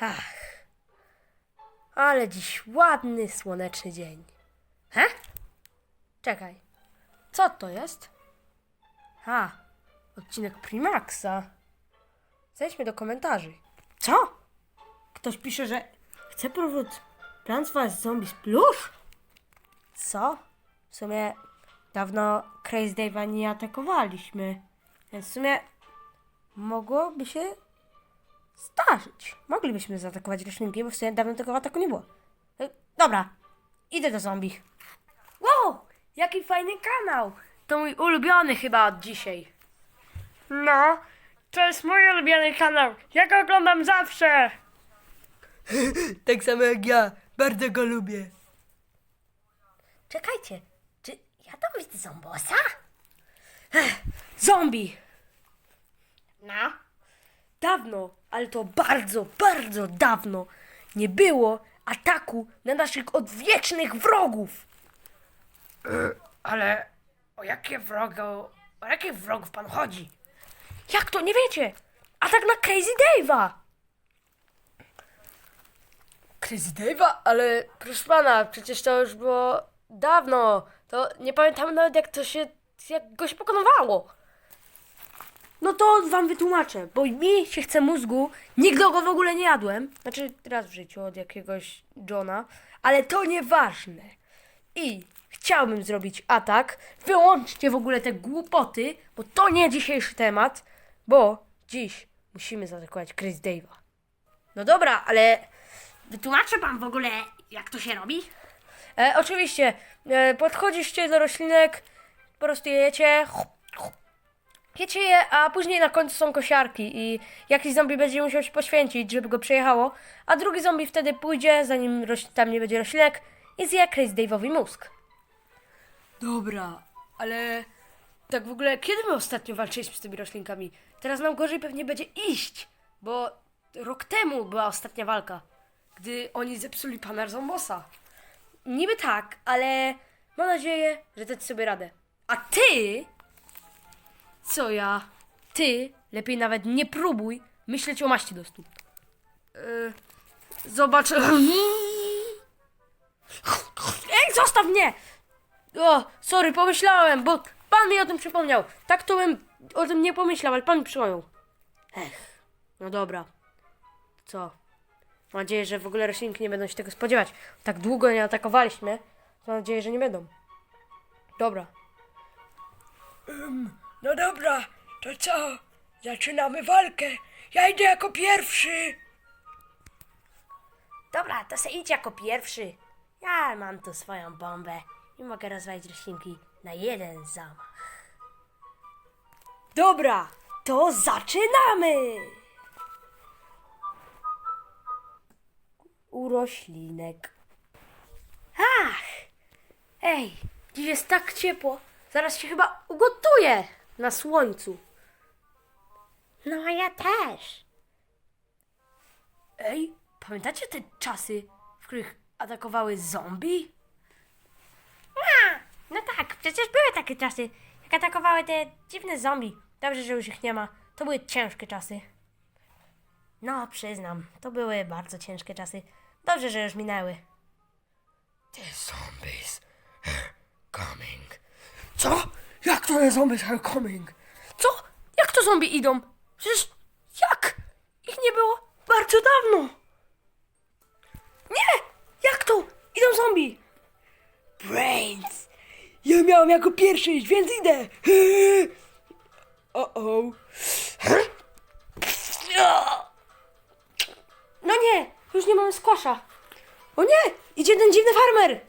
Ach, ale dziś ładny, słoneczny dzień. He? Czekaj, co to jest? A, odcinek Primaxa. Zejdźmy do komentarzy. Co? Ktoś pisze, że chce powrót Plants vs. Zombies Plus? Co? W sumie dawno Crazy Dave'a nie atakowaliśmy. Więc w sumie mogłoby się zdarzyć. Moglibyśmy zaatakować roślinki, bo w sumie dawno tego ataku nie było. E, Dobra, idę do zombie. Wow, jaki fajny kanał. To mój ulubiony chyba od dzisiaj. No, to jest mój ulubiony kanał. Ja go oglądam zawsze. Tak samo jak ja. Bardzo go lubię. Czekajcie, czy ja tam widzę zombosa? Ech, zombie! No? Dawno, ale to bardzo, bardzo dawno nie było ataku na naszych odwiecznych wrogów. Ale o jakie wrogo, o jakich wrogów pan chodzi? Jak to, nie wiecie? Atak na Crazy Dave'a! Crazy Dave'a? Ale proszę pana, przecież to już było dawno. To nie pamiętam nawet jak to się, jak go się pokonywało. No to wam wytłumaczę, bo mi się chce mózgu, nigdy go w ogóle nie jadłem. Znaczy raz w życiu od jakiegoś Johna, ale to nieważne. I chciałbym zrobić atak. Wyłączcie w ogóle te głupoty, bo to nie dzisiejszy temat, bo dziś musimy zaatakować Chris Dave'a. No dobra, ale Wytłumaczy pan w ogóle, jak to się robi? e, oczywiście e, podchodzicie do roślinek, po prostu je jecie, Jecie je, a później na końcu są kosiarki i jakiś zombie będzie musiał się poświęcić, żeby go przejechało, a drugi zombie wtedy pójdzie, zanim roś- tam nie będzie roślinek i zje Crazy Dave'owi mózg. Dobra, ale tak w ogóle kiedy my ostatnio walczyliśmy z tymi roślinkami? Teraz nam gorzej pewnie będzie iść, Bo rok temu była ostatnia walka, gdy oni zepsuli pana Zombosa. niby tak, ale mam nadzieję, że dać sobie radę. A ty, Co ja? ty, lepiej nawet nie próbuj myśleć o maści do stóp. Zobacz. Ej, zostaw mnie! O, sorry, pomyślałem, bo pan mi o tym przypomniał. Tak to bym o tym nie pomyślał, ale pan mi przypomniał. Ech, no dobra. Co? Mam nadzieję, że w ogóle roślinki nie będą się tego spodziewać. Tak długo nie atakowaliśmy. Mam nadzieję, że nie będą. Dobra. No dobra, to co? Zaczynamy walkę. Ja idę jako pierwszy. Dobra, to se idź jako pierwszy. Ja mam tu swoją bombę i mogę rozwalić roślinki na jeden zamach. Dobra, to zaczynamy! U roślinek. Ach! Ej, dziś jest tak ciepło. Zaraz się chyba ugotuję na słońcu. No a ja też. Ej, pamiętacie te czasy, w których atakowały zombie? A, no tak, przecież były takie czasy, jak atakowały te dziwne zombie. Dobrze, że już ich nie ma. To były ciężkie czasy. No, przyznam, to były bardzo ciężkie czasy. Dobrze, że już minęły. The zombies coming. Co? Jak to jest zombies are coming? Co? Jak to zombie idą? Przecież jak? Ich nie było bardzo dawno. Nie! Jak to? Idą zombie! Brains! Ja miałem jako pierwszy więc idę! O o. No nie, już nie mamy squasha. O nie, idzie ten dziwny farmer.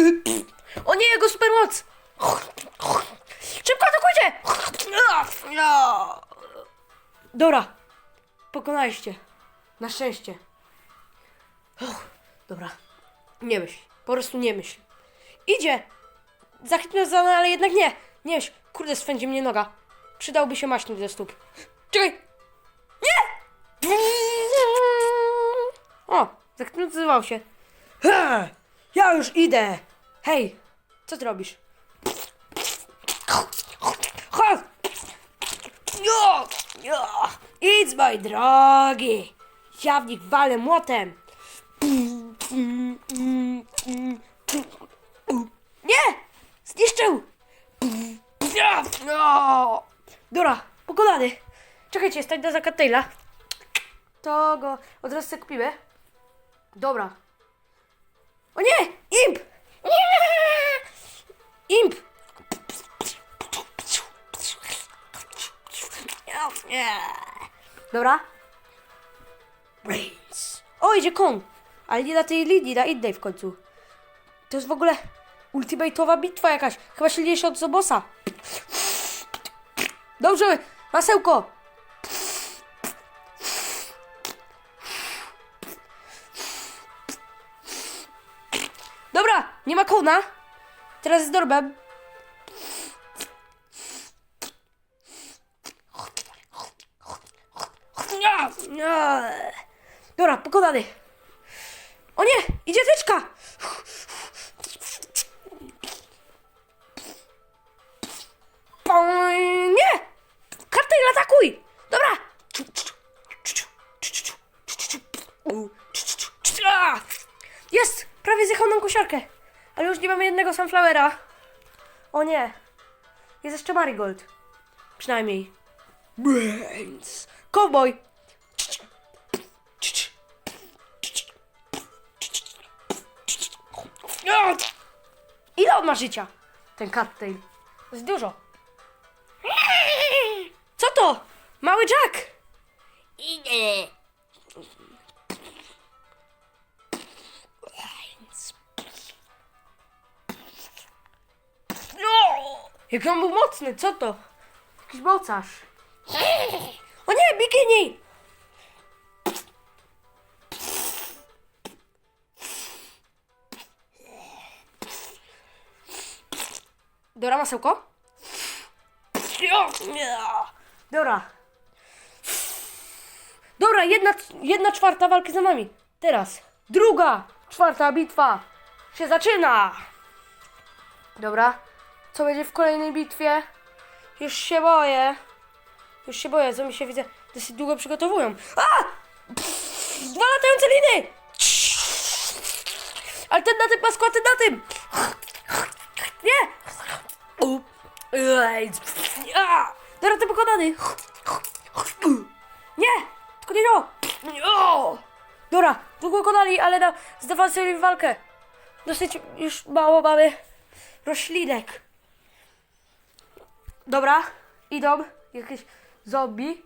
O nie, jego supermoc. Szybko atakujcie! Dobra, pokonaliście. Na szczęście. Dobra, nie myśl, po prostu nie myśl. Idzie! Zahipnotyzowany, ale jednak nie. Nie myśl, kurde, swędzi mnie noga. Przydałby się maśnik do stóp. Czekaj! O, zahipnotyzował się. Ja już idę. Hej, co ty robisz? Jo, idź, mój drogi. Ja w nich walę młotem. Nie! Zniszczył! No! Dobra, pokonany. Czekajcie, stać do zakatejla. To go od razu sobie kupimy. Dobra. O nie! Imp! Imp! Dobra. Brains. O, idzie Kong. Ale nie na tej linii, na innej w końcu. To jest w ogóle ultimate'owa bitwa jakaś. Chyba silniejsza od Zobosa. Dobrze, masełko. Dobra, nie ma kona. Teraz jest dorbem. Dobra, pokonany. O nie, idzie tyczka. Nie! Kartel, atakuj! Dobra! Jest! Prawie zjechał nam kosiarkę. Ale już nie mamy jednego sunflowera. O nie. Jest jeszcze marigold. Przynajmniej. Brains. Cowboy. Ile on ma życia? Ten cattail. To jest dużo. Co to? Mały Jack! Idę. No! Jak on był mocny, co to? Jakiś mocarz. Dobra, masełko? Dobra. Dobra, jedna, jedna czwarta walki za nami. Teraz druga, czwarta bitwa się zaczyna. Dobra. Co będzie w kolejnej bitwie? Już się boję. Już się boję, co mi się widzę. Dosyć długo przygotowują. A! Pff, dwa latające liny! Ale ten na tym ten na tym! Dobra, ty pokonany! Nie! Tylko nie to! Dobra, długo konali, ale na, zaawansowali walkę. Dosyć już mało mamy roślinek. Dobra, idą jakieś zombie.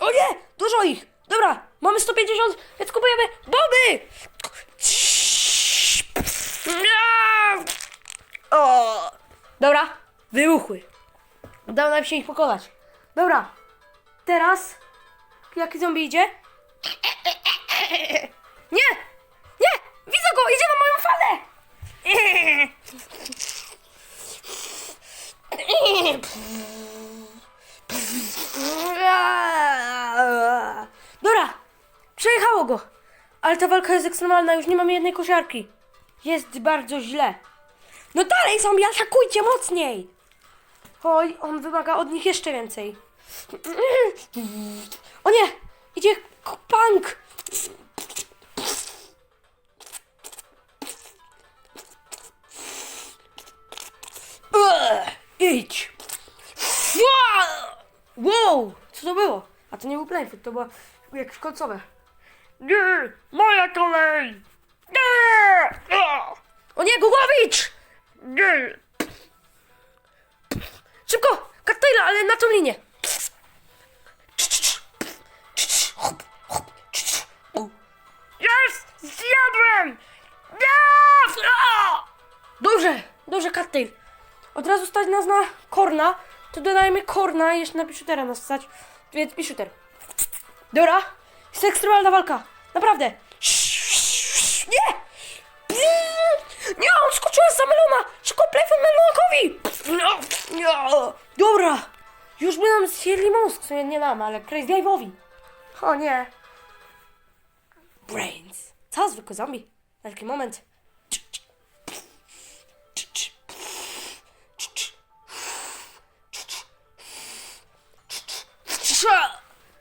O nie! Dużo ich! Dobra, mamy 150, więc kupujemy bomby! Dobra, wybuchły. Udało nam się ich pokonać. Dobra, teraz jaki zombie idzie? Nie! Nie! Widzę go! Idzie na moją falę! Dobra, przejechało go. Ale ta walka jest ekstremalna, już nie mamy jednej kosiarki. Jest bardzo źle. No dalej zombie, atakujcie mocniej! Oj, on wymaga od nich jeszcze więcej. O nie! Idzie punk! Idź! Wow! Co to było? A to nie był playfoot, to było jakieś końcowe. Nie, moja kolej! Nie! O nie, Gugowicz! Nie! Ale na tą linię! Jest! Zjadłem! Dobrze, dobrze, Kartejl. Od razu stać nas na korna, to dodajmy korna i jeszcze na Pishutera nas stać, więc Pishuter. Dobra, jest ekstremalna walka, naprawdę. Nie! Nie, on skoczyła za melona! Melonakowi! No, Dobra, już by nam zjedli mózg, co nie, nam, ale Crazy Dave'owi. O nie. Brains. Co, zwykły zombie? Taki moment.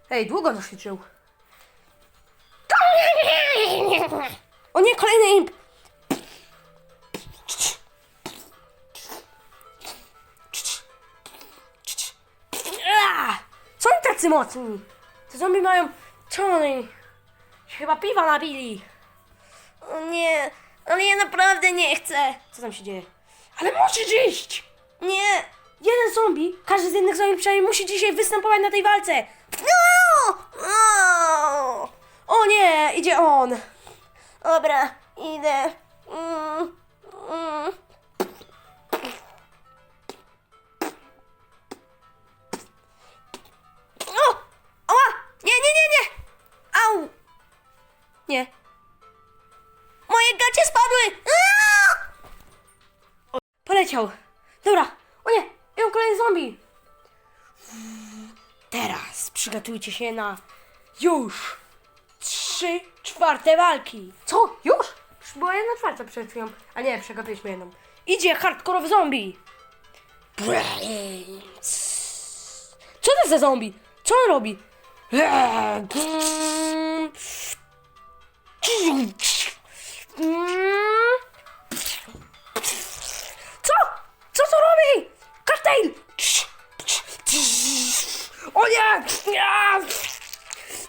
Hej, długo nas liczył. O nie, kolejny imp! Tacy mocni? Te zombie mają... Się Chyba piwa nabili. O nie, ale ja naprawdę nie chcę. Co tam się dzieje? Ale musisz iść! Nie! Jeden zombie, każdy z jednych zombie przynajmniej musi dzisiaj występować na tej walce. No! O! O nie, idzie on. Dobra, idę. Nie. Moje gacie spadły! Aaa! O, poleciał. Dobra. O nie! Ją kolejny zombie. Teraz przygotujcie się na już trzy czwarte walki. Co? Już? Była jedna czwarta przed chwilą. A nie, przegapiliśmy jedną. Idzie hardkorowy zombie. Co to za zombie? Co on robi? Co? Co to robi? Kartel! O nie!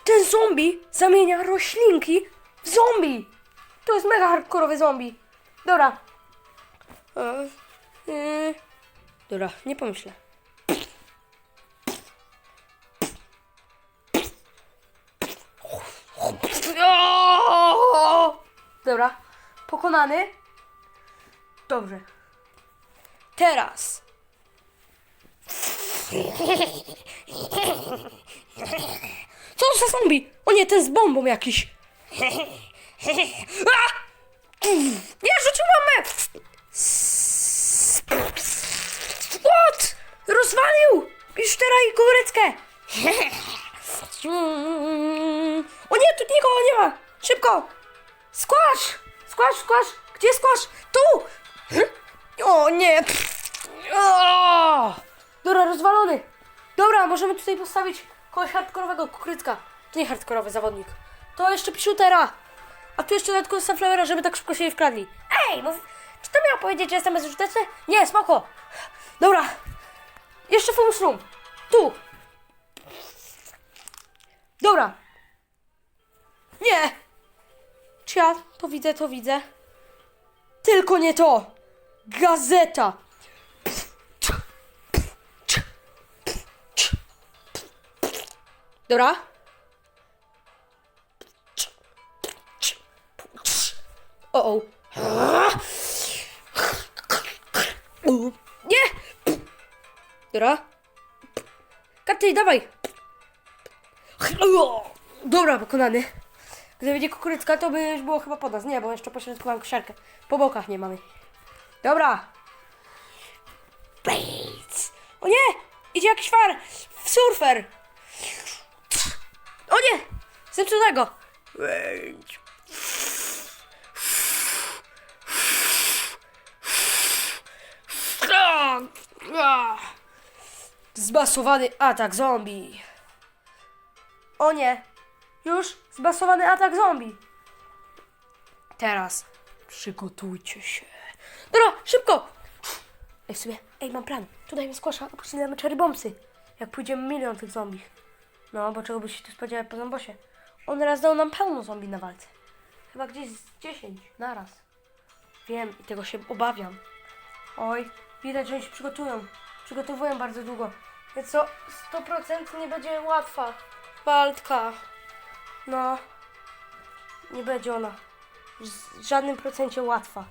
Ten zombie zamienia roślinki w zombie! To jest mega hardkorowy zombie. Dobra. E, e, Dobra, nie pomyślę. Pokonany. Dobrze. Teraz. Co to za zombie? O nie, ten z bombą jakiś. Nie, rzucił bombę! What? Rozwalił! Pisztera i kukuryckę! O nie, tu nikogo nie ma! Szybko! Skłasz! Skłasz, skłasz! Gdzie skłasz? Tu! O nie! Dobra, rozwalony! Dobra, możemy tutaj postawić kogoś hardkorowego kukurycka. To nie hardkorowy zawodnik. To jeszcze shootera. A tu jeszcze dodatkowo Sunflowera, żeby tak szybko się nie wkradli. Ej, mów... Czy to miał powiedzieć, że jestem bezużyteczny? Nie, spoko. Dobra. Jeszcze full mushroom. Tu. Dobra. Nie. To widzę, to widzę? Tylko nie to! Gazeta! Dobra? O, o. Nie! Dobra? Kaptej, dawaj! Dobra, pokonany. Gdyby nie kukurycka, to by już było chyba po nas. Nie, bo jeszcze pośrodkowałem kosiarkę. Po bokach nie mamy. Dobra. Blades. O nie! Idzie jakiś far! Surfer! O nie! Zepsutego! Zbasowany atak zombie. O nie! Już zbasowany atak zombie. Teraz przygotujcie się. Dobra, szybko! Ej, w sumie, ej, mam plan. Tu dajmy skłasza, damy cherry bombsy. Jak pójdziemy milion tych zombie. No, bo czego by się tu spodziewać po zombosie? On raz dał nam pełno zombie na walce. Chyba gdzieś z 10 naraz. Wiem i tego się obawiam. Oj, widać, że oni się przygotują. Przygotowują bardzo długo. Więc co, 100% nie będzie łatwa walka. No, nie będzie ona w żadnym procencie łatwa.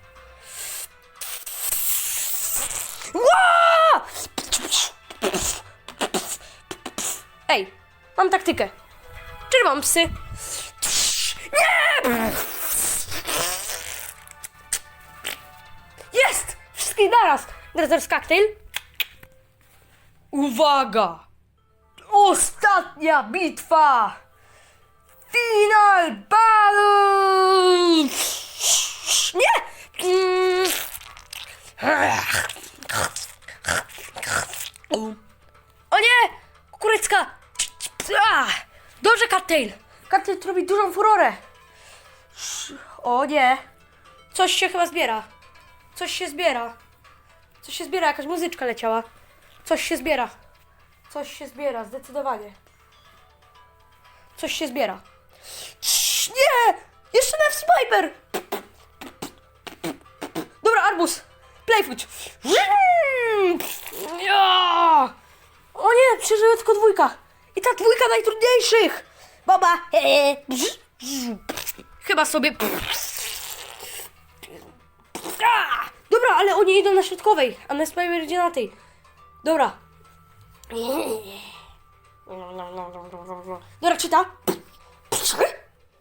Ła! Ej, mam taktykę. Czerwam psy. Nie! Jest! Wszystkich naraz. Teraz kaktajl. Uwaga! Ostatnia bitwa! Final battle! Nie! O nie! Kukurycka! Ah! Dobrze, Cattail! Cattail robi dużą furorę! O nie! Coś się chyba zbiera. Coś się zbiera. Coś się zbiera, jakaś muzyczka leciała. Coś się zbiera. Coś się zbiera, zdecydowanie. Coś się zbiera. Cii, nie! Jeszcze Nefs Piper! Dobra, arbuz! Playfoot! O nie, przeżyła tylko dwójka. I ta dwójka najtrudniejszych! Baba! Chyba sobie... Dobra, ale oni idą na środkowej, a Nefs Piper idzie na tej. Dobra. Dobra, czyta.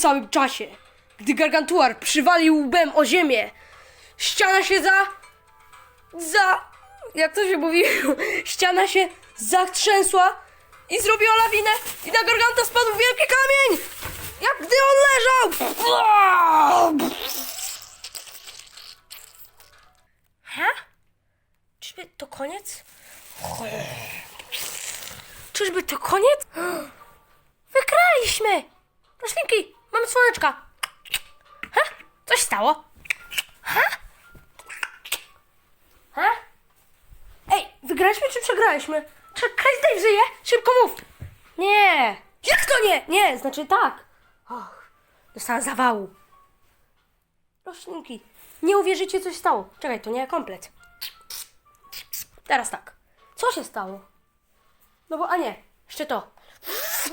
samym czasie, gdy Gargantuar przywalił łbem o ziemię, ściana się za... za... jak to się mówi? Ściana się zatrzęsła i zrobiła lawinę i na Garganta spadł wielki kamień! Jak gdy on leżał! Ha? Czyżby to koniec? Czyżby to koniec? Wygraliśmy! Roślinki, mamy słoneczka. Ha? Coś stało? Ha? Ha? Ej, wygraliśmy czy przegraliśmy? Czekaj, Dave żyje? Szybko mów! Nie! Jak to nie? Nie, znaczy tak. Och, dostała zawału. Roślinki, nie uwierzycie, co się stało. Czekaj, to nie komplet. Teraz tak. Co się stało? No bo, a nie, jeszcze to.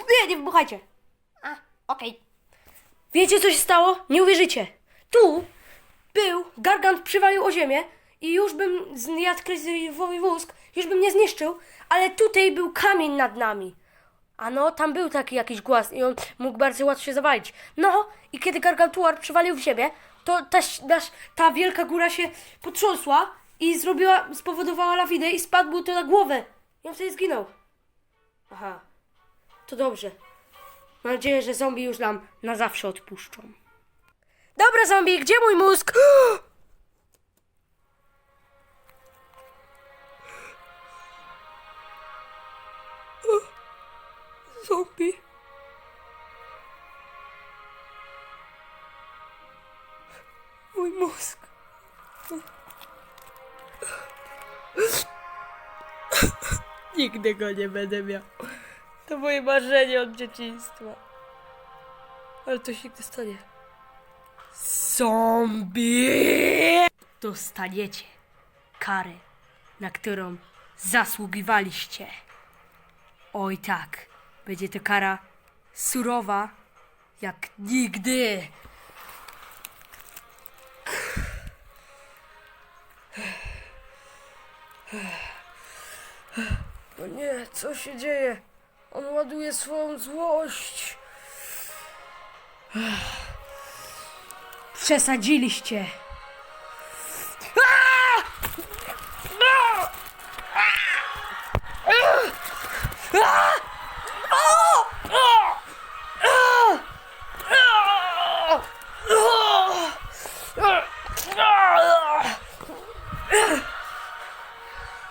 Nie, nie wybuchajcie. A, okej. Wiecie, co się stało? Nie uwierzycie. Tu był, Gargant przywalił o ziemię i już bym zjadł kryzywowy wózg, już bym nie zniszczył, ale tutaj był kamień nad nami. A no, tam był taki jakiś głaz i on mógł bardzo łatwo się zawalić. No, i kiedy Gargantuar przywalił w ziemię, to ta, ta, ta wielka góra się potrząsła i zrobiła, spowodowała lawinę i spadł mu to na głowę. I on wtedy zginął. Aha, to dobrze. Mam nadzieję, że zombie już nam na zawsze odpuszczą. Dobra, zombie, gdzie mój mózg? Zombie. Mój mózg. Nigdy go nie będę miał. To moje marzenie od dzieciństwa. Ale to się nigdy stanie. Zombie! Dostaniecie karę, na którą zasługiwaliście. Oj tak, będzie to kara surowa jak nigdy. No nie, co się dzieje? On ładuje swoją złość. Przesadziliście.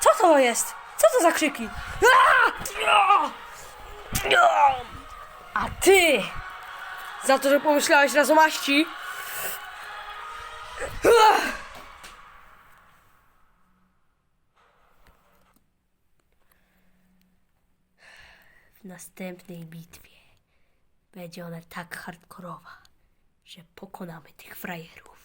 Co to jest? Co to za krzyki? A ty! Za to, że pomyślałeś raz o maści. W następnej bitwie Będzie ona tak hardkorowa, że pokonamy tych frajerów.